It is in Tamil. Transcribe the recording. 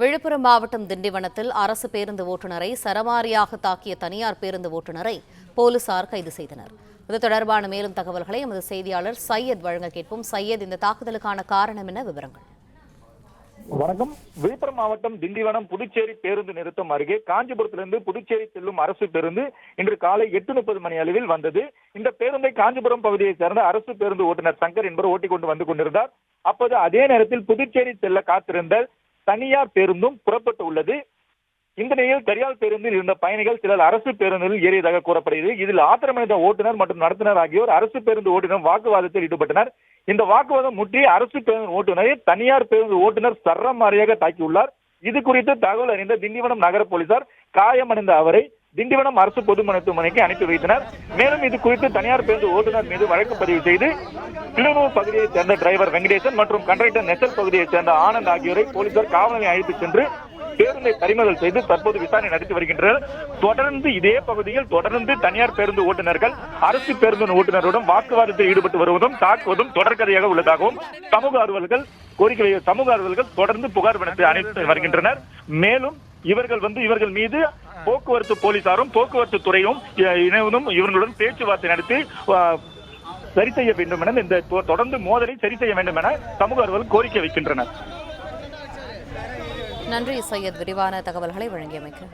விழுப்புரம் மாவட்டம் திண்டிவனத்தில் அரசு பேருந்து ஓட்டுநரை சரமாரியாக தாக்கிய தனியார் பேருந்து ஓட்டுநரை போலீசார் கைது செய்தனர். இது தொடர்பான மேலும் தகவல்களை எமது செய்தியாளர் சையத் வழங்க கேட்போம். சையத் இந்த தாக்குதலுக்கான காரணம் என விவரங்கள். வணக்கம். விழுப்புரம் மாவட்டம் திண்டிவனம் புதுச்சேரி பேருந்து நிறுத்தம் அருகே காஞ்சிபுரத்திலிருந்து புதுச்சேரி செல்லும் அரசு பேருந்து இன்று காலை எட்டு முப்பது மணி அளவில் வந்தது. இந்த பேருந்தை காஞ்சிபுரம் பகுதியைச் சேர்ந்த அரசு பேருந்து ஓட்டுநர் சங்கர் என்பவர் ஓட்டிக் கொண்டு வந்து கொண்டிருந்தார். அப்போது அதே நேரத்தில் புதுச்சேரி செல்ல காத்திருந்த தனியார் பேருந்தும் புறப்பட்டு உள்ளது. இந்த நிலையில் தனியார் பேருந்தில் இருந்த பயணிகள் சிலர் அரசு பேருந்தில் ஏறியதாக கூறப்படுகிறது. இதில் ஆத்திரமடைந்த ஓட்டுநர் மற்றும் நடத்துனர் ஆகியோர் அரசு பேருந்து ஓட்டுநர் வாக்குவாதத்தில் ஈடுபட்டனர். இந்த வாக்குவாதம் முற்றி அரசு பேருந்து ஓட்டுநரை தனியார் பேருந்து ஓட்டுநர் சரமாரியாக தாக்கியுள்ளார். இது குறித்து தகவல் அறிந்த திண்டிவனம் நகர போலீசார் காயமடைந்த அவரை திண்டிவனம் அரசு பொது மருத்துவமனைக்கு அனுப்பி வைத்தனர். மேலும் இது குறித்து தனியார் பேருந்து ஓட்டுநர் மீது வழக்கு பதிவு செய்து கிளனூர் பகுதியைச் சேர்ந்த டிரைவர் வெங்கடேசன் மற்றும் கண்டக்டர் நெசல் பகுதியைச் சேர்ந்த ஆனந்த் ஆகியோரை போலீசார் காவலை நிலையம் அழைத்துச் சென்று பேருந்தை பறிமுதல் செய்து தற்போது விசாரணை நடத்தி வருகின்றனர். தொடர்ந்து இதே பகுதியில் தொடர்ந்து தனியார் பேருந்து ஓட்டுநர்கள் அரசு பேருந்து ஓட்டுநருடன் வாக்குவாதத்தில் ஈடுபட்டு வருவதும் தாக்குவதும் தொடர்கதையாக உள்ளதாகவும் சமூக ஆர்வலர்கள் கோரிக்கை சமூக ஆர்வலர்கள் தொடர்ந்து புகார் வழங்கி அனுப்பி வருகின்றனர். மேலும் இவர்கள் வந்து இவர்கள் மீது போக்குவரத்து போலீசாரும் போக்குவரத்து துறையும் இணைவதும் இவர்களுடன் பேச்சுவார்த்தை நடத்தி சரி செய்ய வேண்டும் என இந்த தொடர்ந்து மோதலை சரி செய்ய வேண்டும் என சமூக ஆர்வலர்கள் கோரிக்கை வைக்கின்றனர். நன்றி சையத். விரிவான தகவல்களை வழங்கியமைக்கு.